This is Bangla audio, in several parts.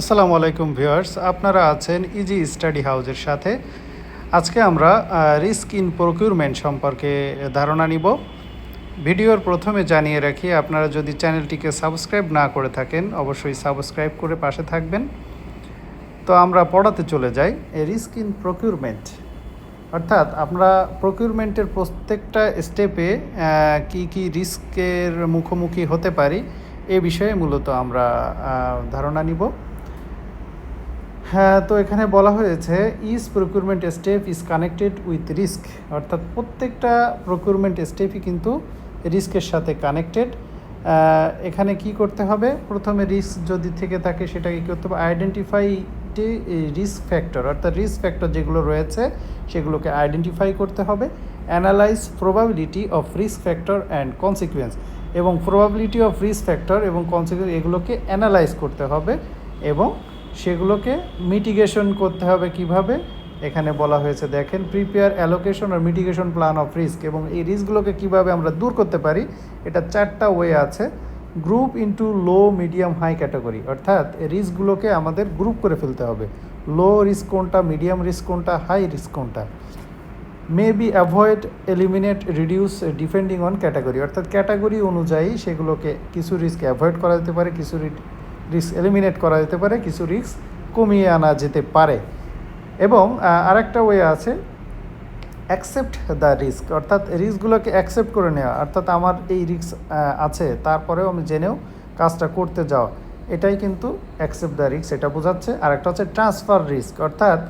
আসসালামু আলাইকুম ভিউয়ার্স, আপনারা আছেন ইজি স্টাডি হাউজের সাথে। আজকে আমরা রিস্ক ইন প্রকিউরমেন্ট সম্পর্কে ধারণা নিব। ভিডিওর প্রথমে জানিয়ে রাখি, আপনারা যদি চ্যানেলটিকে সাবস্ক্রাইব না করে থাকেন, অবশ্যই সাবস্ক্রাইব করে পাশে থাকবেন। তো আমরা পড়াতে চলে যাই রিস্ক ইন প্রকিউরমেন্ট অর্থাৎ আমরা প্রকিউরমেন্টের প্রত্যেকটা স্টেপে কি কি রিস্কের মুখোমুখি হতে পারি, এ বিষয়ে মূলত আমরা ধারণা নিব। হ্যাঁ তো এখানে বলা হয়েছে is procurement step is connected with risk অর্থাৎ প্রত্যেকটা প্রকিউরমেন্ট স্টেপই কিন্তু রিস্কের সাথে কানেক্টেড এখানে কি করতে হবে? প্রথমে রিস্ক যদি থেকে থাকে, সেটাকে কী করতে হবে? আইডেন্টিফাই রিস্ক ফ্যাক্টর অর্থাৎ রিস্ক ফ্যাক্টর যেগুলো রয়েছে, সেগুলোকে আইডেন্টিফাই করতে হবে। Analyse probability of risk factor and consequence এবং প্রবাবিলিটি অফ রিস্ক ফ্যাক্টর এবং কনসিকুয়েন্স এগুলোকে অ্যানালাইজ করতে হবে এবং সেগুলোকে মিটিগেশন করতে হবে কীভাবে? এখানে বলা হয়েছে, দেখেন প্রিপেয়ার অ্যালোকেশন আর মিটিগেশন প্ল্যান অফ রিস্ক এবং এই রিস্কগুলোকে কীভাবে আমরা দূর করতে পারি, এটা চারটা ওয়ে আছে। Group into low medium high category অর্থাৎ রিস্কগুলোকে আমাদের গ্রুপ করে ফেলতে হবে। লো রিস্ক কোনটা মিডিয়াম রিস্ক কোনটা হাই রিস্ক কোনটা? May be avoid eliminate reduce depending on category অর্থাৎ ক্যাটাগরি অনুযায়ী সেগুলোকে কিছু রিস্ক অ্যাভয়েড করা যেতে পারে, কিছু রিস্ক এলিমিনেট করা যেতে পারে, কিছু রিস্ক কমিয়ে আনা যেতে পারে। এবং আরেকটা ওয়ে আছে অ্যাকসেপ্ট দ্য রিস্ক অর্থাৎ রিস্কগুলোকে অ্যাকসেপ্ট করে নেওয়া। অর্থাৎ আমার এই রিস্ক আছে, তারপরেও আমি জেনেও কাজটা করতে যাওয়া এটাই কিন্তু অ্যাকসেপ্ট দ্য রিস্ক এটা বোঝাচ্ছে। আর একটা হচ্ছে ট্রান্সফার রিস্ক অর্থাৎ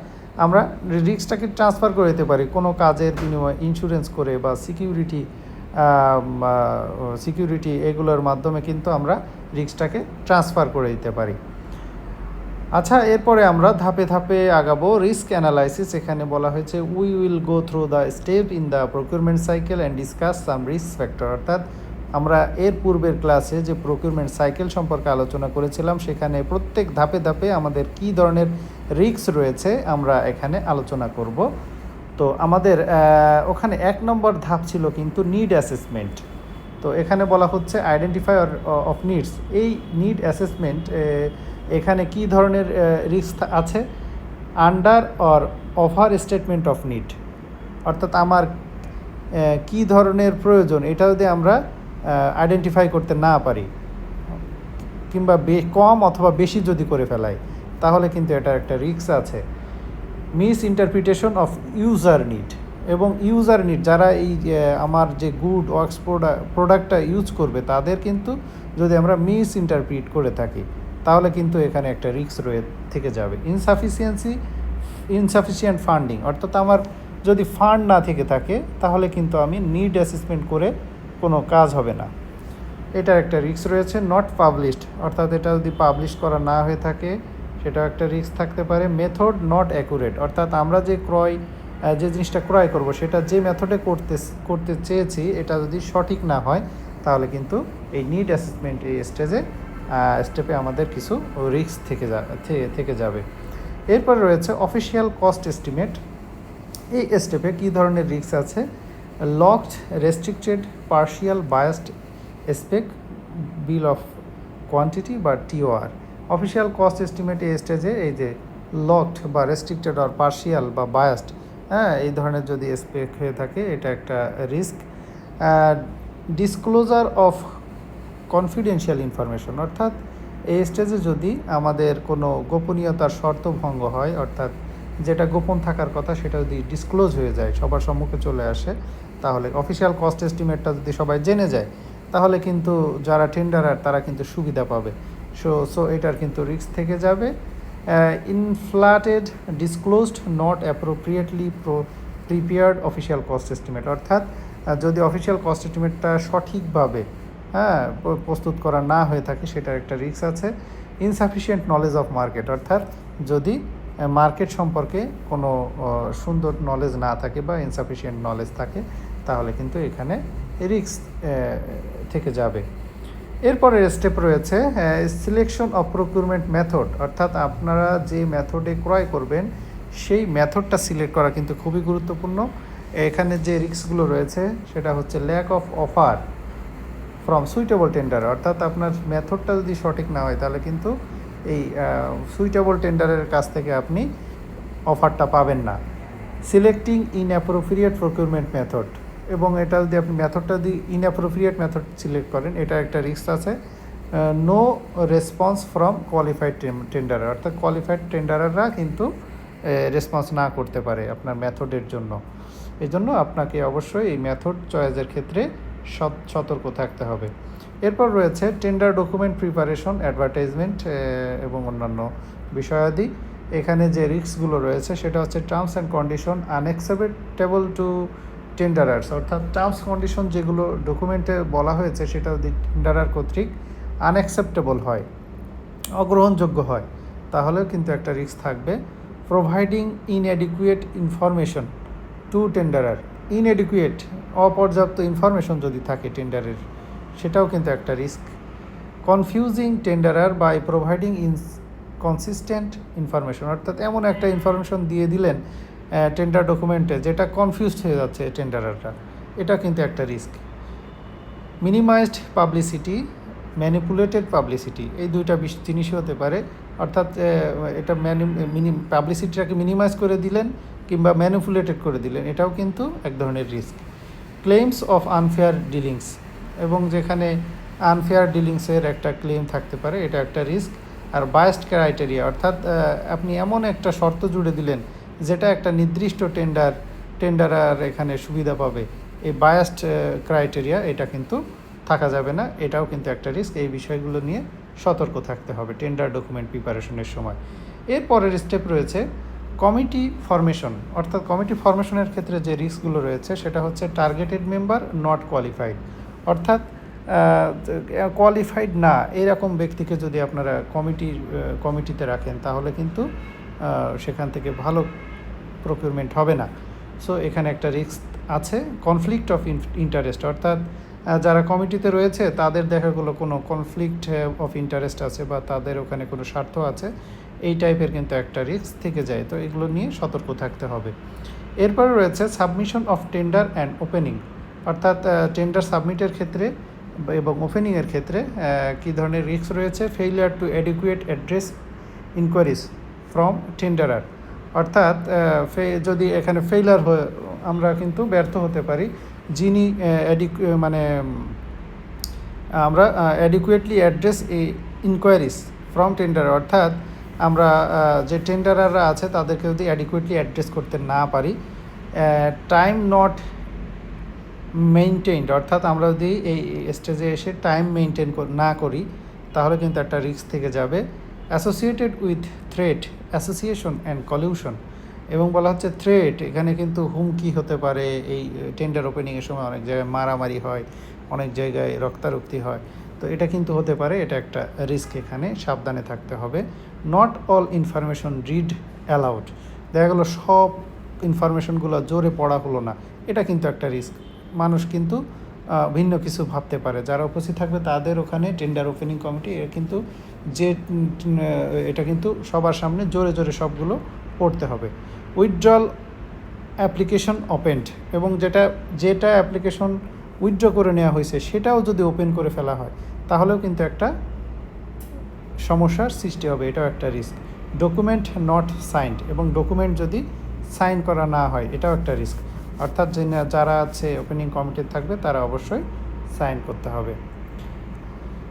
আমরা রিস্কটাকে ট্রান্সফার করে দিতে পারি। কোনো কাজের বিনিময়ে ইন্স্যুরেন্স করে বা সিকিউরিটি সিকিউরিটি এগুলোর মাধ্যমে কিন্তু আমরা রিস্কটাকে ট্রান্সফার করে দিতে পারি। আচ্ছা এরপরে আমরা ধাপে ধাপে আগাবো রিস্ক অ্যানালাইসিস এখানে বলা হয়েছে we will go through the step in the procurement cycle and discuss some risk factor অর্থাৎ আমরা এর পূর্বের ক্লাসে যে প্রকিউরমেন্ট সাইকেল সম্পর্কে আলোচনা করেছিলাম, সেখানে প্রত্যেক ধাপে ধাপে আমাদের কী ধরনের রিস্ক রয়েছে আমরা এখানে আলোচনা করব। তো আমাদের ওখানে এক নম্বর ধাপ ছিল কিন্তু নিড অ্যাসেসমেন্ট তো এখানে বলা হচ্ছে আইডেন্টিফাই অফ নিডস এই নিড অ্যাসেসমেন্ট এখানে কি ধরনের রিস্ক আছে? Under or offer statement of need অর্থাৎ আমার কি ধরনের প্রয়োজন, এটা যদি আমরা আইডেন্টিফাই করতে না পারি, কিংবা কম অথবা বেশি যদি করে ফেলাই, তাহলে কিন্তু এটার একটা রিস্ক আছে। Misinterpretation of user need এবং ইউজার নিড যারা এই আমার যে গুড ওয়ার্কস প্রোডাক্টটা ইউজ করবে, তাদের কিন্তু যদি আমরা মিস ইন্টারপ্রিট করে থাকি, তাহলে কিন্তু এখানে একটা রিস্ক রয়ে, থেকে যাবে। ইনসাফিসিয়েন্সি ইনসাফিসিয়েন্ট ফান্ডিং অর্থাৎ আমার যদি ফান্ড না থেকে থাকে, তাহলে কিন্তু আমি নিড অ্যাসেসমেন্ট করে কোনো কাজ হবে না। এটার একটা রিস্ক রয়েছে নট পাবলিশড অর্থাৎ এটা যদি পাবলিশ করা না হয়ে থাকে সেটাও একটা রিস্ক থাকতে পারে। মেথড নট অ্যাকুরেট অর্থাৎ আমরা যে ক্রয় যে জিনিসটা ক্রয় করব, সেটা যে মেথডে করতে করতে চেয়েছি, এটা যদি সঠিক না হয়, তাহলে কিন্তু এই নিড অ্যাসেসমেন্ট এই স্টেজে স্টেপে আমাদের কিছু রিস্ক থেকে যা থেকে যাবে। এরপরে রয়েছে অফিসিয়াল কস্ট এস্টিমেট এই স্টেপে কী ধরনের রিস্ক আছে? Locked restricted partial biased spec bill of quantity বা টিওআর অফিসিয়াল কস্ট এস্টিমেট এই স্টেজে এই যে লকড বা রেস্ট্রিক্টেড আর পার্শিয়াল বা বায়াসড হ্যাঁ এই ধরনের যদি স্পেক হয়ে থাকে, এটা একটা risk. Disclosure of confidential information, অর্থাৎ এই স্টেজে যদি আমাদের কোনো গোপনীয়তার শর্ত ভঙ্গ হয়, অর্থাৎ যেটা গোপন থাকার কথা সেটা যদি ডিসক্লোজ হয়ে যায়, সবার সম্মুখে চলে আসে, তাহলে অফিসিয়াল কস্ট এস্টিমেটটা যদি সবাই জেনে যায়, তাহলে কিন্তু যারা টেন্ডারার তারা কিন্তু সুবিধা পাবে। সো সো এটার কিন্তু রিস্ক থেকে যাবে। Inflated disclosed not appropriately pro prepared official cost estimate অর্থাৎ যদি অফিসিয়াল কস্ট এস্টিমেটটা সঠিকভাবে হ্যাঁ প্রস্তুত করা না হয়ে থাকে, সেটার একটা রিস্ক আছে। ইনসাফিসিয়েন্ট নলেজ অফ মার্কেট অর্থাৎ, যদি মার্কেট সম্পর্কে কোনো সুন্দর নলেজ না থাকে বা ইনসাফিসিয়েন্ট নলেজ থাকে, তাহলে কিন্তু এখানে রিস্ক থেকে যাবে। এরপরের স্টেপ রয়েছে সিলেকশন অফ প্রকিউরমেন্ট মেথড অর্থাৎ আপনারা যে মেথডে ক্রয় করবেন, সেই মেথডটা সিলেক্ট করা কিন্তু খুবই গুরুত্বপূর্ণ। এখানে যে রিক্সগুলো রয়েছে, সেটা হচ্ছে lack of offer from suitable tender অর্থাৎ আপনার মেথডটা যদি সঠিক না হয়, তাহলে কিন্তু এই সুইটেবল টেন্ডারের কাছ থেকে আপনি অফারটা পাবেন না। Selecting inappropriate procurement method এবং এটা যদি আপনি মেথডটা যদি ইন অ্যাপ্রোপ্রিয়েট মেথড সিলেক্ট করেন, এটা একটা রিস্ক আছে। No response from qualified tenderer অর্থাৎ কোয়ালিফাইড টেন্ডারাররা কিন্তু রেসপন্স না করতে পারে আপনার মেথডের জন্য। এই জন্য আপনাকে অবশ্যই এই মেথড চয়েসের ক্ষেত্রে সত- সতর্ক থাকতে হবে। এরপর রয়েছে টেন্ডার ডকুমেন্ট প্রিপারেশন অ্যাডভার্টাইজমেন্ট এবং অন্যান্য বিষয়াদি। এখানে যে রিস্কগুলো রয়েছে, সেটা হচ্ছে terms and condition unacceptable to tenderers অর্থাৎ টার্মস কন্ডিশন যেগুলো ডকুমেন্টে বলা হয়েছে সেটা যদি টেন্ডারার কর্তৃক আনএক্সেপ্টেবল হয়, অগ্রহণযোগ্য হয়, তাহলেও কিন্তু একটা রিস্ক থাকবে। Providing inadequate information to tenderer inadequate অপর্যাপ্ত ইনফরমেশন যদি থাকে টেন্ডারের সেটাও কিন্তু একটা risk confusing tenderer by providing inconsistent information অর্থাৎ এমন একটা ইনফরমেশন দিয়ে দিলেন টেন্ডার ডকুমেন্টে যেটা কনফিউজড হয়ে যাচ্ছে টেন্ডারাররা এটা কিন্তু একটা risk minimised publicity manipulated publicity এই দুইটা জিনিসই হতে পারে। অর্থাৎ এটা মিনি পাবলিসিটিটাকে মিনিমাইজ করে দিলেন কিংবা ম্যানিপুলেটেড করে দিলেন, এটাও কিন্তু এক ধরনের risk claims of unfair dealings এবং যেখানে আনফেয়ার ডিলিংসের একটা ক্লেম থাকতে পারে, এটা একটা রিস্ক আর বায়াস্ট ক্রাইটেরিয়া অর্থাৎ আপনি এমন একটা শর্ত জুড়ে দিলেন যেটা একটা নির্দিষ্ট টেন্ডার টেন্ডারার এখানে সুবিধা পাবে। এই বায়াস্ট ক্রাইটেরিয়া এটা কিন্তু থাকা যাবে না। এটাও কিন্তু একটা রিস্ক এই বিষয়গুলো নিয়ে সতর্ক থাকতে হবে টেন্ডার ডকুমেন্ট প্রিপারেশনের সময়। এরপরের স্টেপ রয়েছে কমিটি ফরমেশন অর্থাৎ কমিটি ফরমেশনের ক্ষেত্রে যে রিস্কগুলো রয়েছে, সেটা হচ্ছে টার্গেটেড মেম্বার নট কোয়ালিফাইড অর্থাৎ কোয়ালিফাইড না, এরকম ব্যক্তিকে যদি আপনারা কমিটি কমিটিতে রাখেন, তাহলে কিন্তু সেখান থেকে ভালো প্রকিউরমেন্ট হবে না। সো এখানে একটা রিস্ক আছে কনফ্লিক্ট অফ ইন্টারেস্ট অর্থাৎ যারা কমিটিতে রয়েছে, তাদের দেখা গেলো কোনো কনফ্লিক্ট অফ ইন্টারেস্ট আছে বা তাদের ওখানে কোনো স্বার্থ আছে, এই টাইপের কিন্তু একটা রিস্ক থেকে যায়। তো এগুলো নিয়ে সতর্ক থাকতে হবে। এরপরে রয়েছে submission of tender and opening অর্থাৎ টেন্ডার সাবমিটের ক্ষেত্রে এবং ওপেনিংয়ের ক্ষেত্রে কী ধরনের রিস্ক রয়েছে? Failure to adequate address enquiries from tenderer অর্থাৎ যদি এখানে ফেইলার হয়ে, আমরা কিন্তু ব্যর্থ হতে পারি, যিনি মানে আমরা অ্যাডিকুয়েটলি অ্যাড্রেস এই ইনকোয়ারিজ ফ্রম টেন্ডার অর্থাৎ, আমরা যে টেন্ডারাররা আছে, তাদেরকে যদি অ্যাডিকুয়েটলি অ্যাড্রেস করতে না পারি টাইম নট মেনটেইনড অর্থাৎ, আমরা যদি এই স্টেজে এসে টাইম মেনটেন না করি, তাহলে কিন্তু একটা রিস্ক থেকে যাবে associated with threat association and collusion এবং বলা হচ্ছে থ্রেট এখানে কিন্তু হুমকি হতে পারে। এই টেন্ডার ওপেনিংয়ের সময় অনেক জায়গায় মারামারি হয়, অনেক জায়গায় রক্তারক্তি হয়। তো এটা কিন্তু হতে পারে, এটা একটা রিস্ক এখানে, সাবধানে থাকতে হবে। Not all information read aloud দেখা গেলো সব ইনফরমেশনগুলো জোরে পড়া হলো না, এটা কিন্তু একটা রিস্ক মানুষ কিন্তু ভিন্ন কিছু ভাবতে পারে। যারা উপস্থিত থাকবে তাদের ওখানে টেন্ডার ওপেনিং কমিটি এর কিন্তু যে এটা কিন্তু সবার সামনে জোরে জোরে সবগুলো পড়তে হবে। উইথড্রল অ্যাপ্লিকেশন ওপেন্ড এবং যেটা যেটা অ্যাপ্লিকেশন উইথড্র করে নেওয়া হয়েছে সেটাও যদি ওপেন করে ফেলা হয়, তাহলেও কিন্তু একটা সমস্যার সৃষ্টি হবে। এটাও একটা রিস্ক ডকুমেন্ট নট সাইন্ড এবং ডকুমেন্ট যদি সাইন করা না হয়, এটাও একটা রিস্ক অর্থাৎ যারা আছে ওপেনিং কমিটি থাকবে, তারা অবশ্যই সাইন করতে হবে।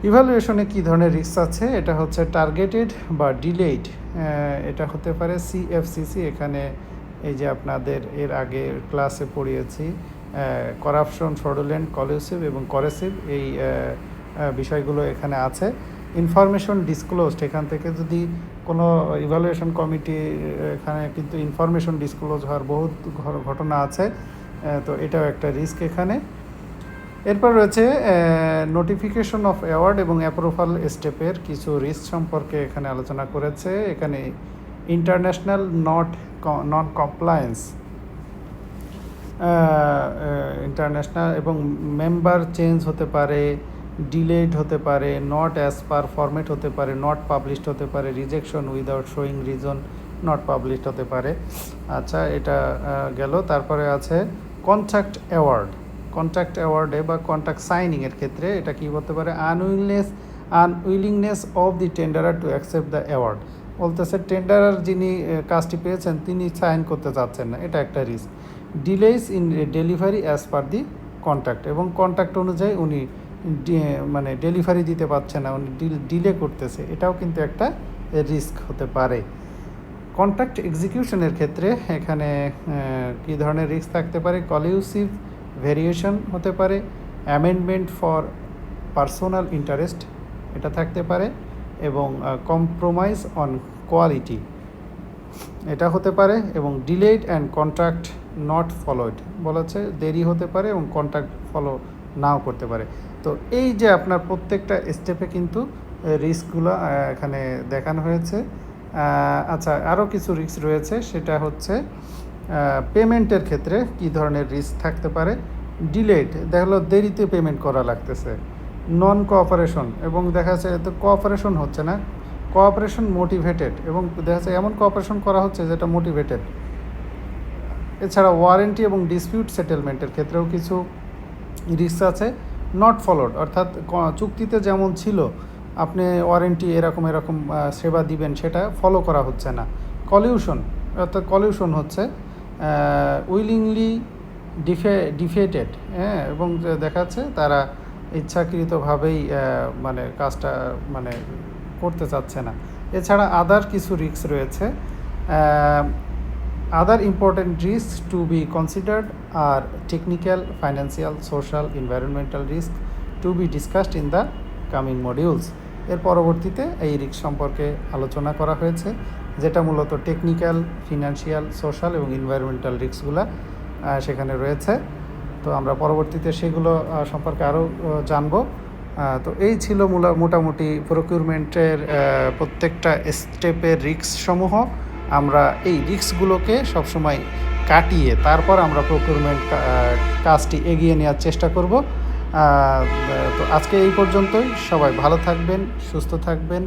ইভ্যালুয়েশনে কী ধরনের রিস্ক আছে? এটা হচ্ছে টার্গেটেড বা ডিলেড এটা হতে পারে সিএফসিসি এখানে এই যে আপনাদের এর আগে ক্লাসে পড়িয়েছি করাপশন ফ্রডুলেন্ট কলিউসিভ এবং করেসিভ এই বিষয়গুলো এখানে আছে। ইনফরমেশন ডিসক্লোজড, এখান থেকে যদি কোনো ইভ্যালুয়েশন কমিটি এখানে কিন্তু ইনফরমেশন ডিসক্লোজ হওয়ার বহুত ঘটনা আছে তো এটাও একটা রিস্ক এখানে। এরপর রয়েছে নোটিফিকেশন অফ অ্যাওয়ার্ড এবং অ্যাপ্রুভাল স্টেপের কিছু রিস্ক সম্পর্কে এখানে আলোচনা করেছে। এখানে international not non compliance international এবং মেম্বার চেঞ্জ হতে পারে ডিলেড হতে পারে নট অ্যাজ পার ফরম্যাট হতে পারে নট পাবলিশড হতে পারে rejection without showing reason not published হতে পারে। আচ্ছা এটা গেল। তারপরে আছে কন্ট্রাক্ট অ্যাওয়ার্ড কন্ট্রাক্ট অ্যাওয়ার্ডে বা কন্ট্রাক্ট সাইনিংয়ের ক্ষেত্রে এটা কি হতে পারে? Unwillness unwillingness of the tenderer to accept the award বলতেছে টেন্ডারার যিনি কাজটি পেয়েছেন, তিনি সাইন করতে চাচ্ছেন না। এটা একটা risk delays in delivery as per the contract এবং কন্ট্যাক্ট অনুযায়ী উনি মানে ডেলিভারি দিতে পারছে না, উনি ডিলে করতেছে। এটাও কিন্তু একটা রিস্ক হতে পারে। কন্ট্রাক্ট এক্সিকিউশনের ক্ষেত্রে এখানে কী ধরনের রিস্ক থাকতে পারে? কলিউসিভ ভেরিয়েশন হতে পারে। অ্যামেন্ডমেন্ট ফর পার্সোনাল ইন্টারেস্ট এটা থাকতে পারে এবং কম্প্রোমাইজ অন কোয়ালিটি এটা হতে পারে এবং delayed and contract not followed বলেছে দেরি হতে পারে এবং কন্ট্রাক্ট ফলো নাও করতে পারে। তো এই যে আপনার প্রত্যেকটা স্টেপে কিন্তু রিস্কগুলো এখানে দেখানো হয়েছে। আচ্ছা আরও কিছু রিস্ক রয়েছে, সেটা হচ্ছে পেমেন্টের ক্ষেত্রে কী ধরনের রিস্ক থাকতে পারে? ডিলেট দেখা গেলো দেরিতে পেমেন্ট করা লাগতেছে। নন কোঅপারেশন এবং দেখা যাচ্ছে এতে কোঅপারেশন হচ্ছে না। কোঅপারেশন মোটিভেটেড এবং দেখা যাচ্ছে এমন কোঅপারেশন করা হচ্ছে যেটা মোটিভেটেড এছাড়া ওয়ারেন্টি এবং ডিসপিউট সেটেলমেন্টের ক্ষেত্রেও কিছু রিস্ক আছে। নট ফলোড অর্থাৎ চুক্তিতে যেমন ছিল, আপনি ওয়ারেন্টি এরকম এরকম সেবা দিবেন, সেটা ফলো করা হচ্ছে না। কলিউশন অর্থাৎ কলিউশন হচ্ছে উইলিংলি ডিফে ডিফেটেড হ্যাঁ এবং দেখা যাচ্ছে তারা ইচ্ছাকৃতভাবেই মানে কাজটা মানে করতে চাচ্ছে না। এছাড়া আদার কিছু রিস্ক রয়েছে other important risk to be considered are technical financial social environmental risk to be discussed in the coming modules এর পরবর্তীতে এই রিস্ক সম্পর্কে আলোচনা করা হয়েছে, যেটা মূলত টেকনিক্যাল ফিনান্সিয়াল সোশ্যাল এবং এনভায়রনমেন্টাল রিস্কগুলো সেখানে রয়েছে। তো আমরা পরবর্তীতে সেগুলো সম্পর্কে আরও জানব। তো এই ছিল মোটামুটি প্রকিউরমেন্টের প্রত্যেকটা স্টেপের রিস্ক সমূহ। আমরা এই রিস্কগুলোকে সবসময় কাটিয়ে তারপর আমরা প্রকিউরমেন্ট কাজটি এগিয়ে নেওয়ার চেষ্টা করব। তো আজকে এই পর্যন্তই। সবাই ভালো থাকবেন, সুস্থ থাকবেন।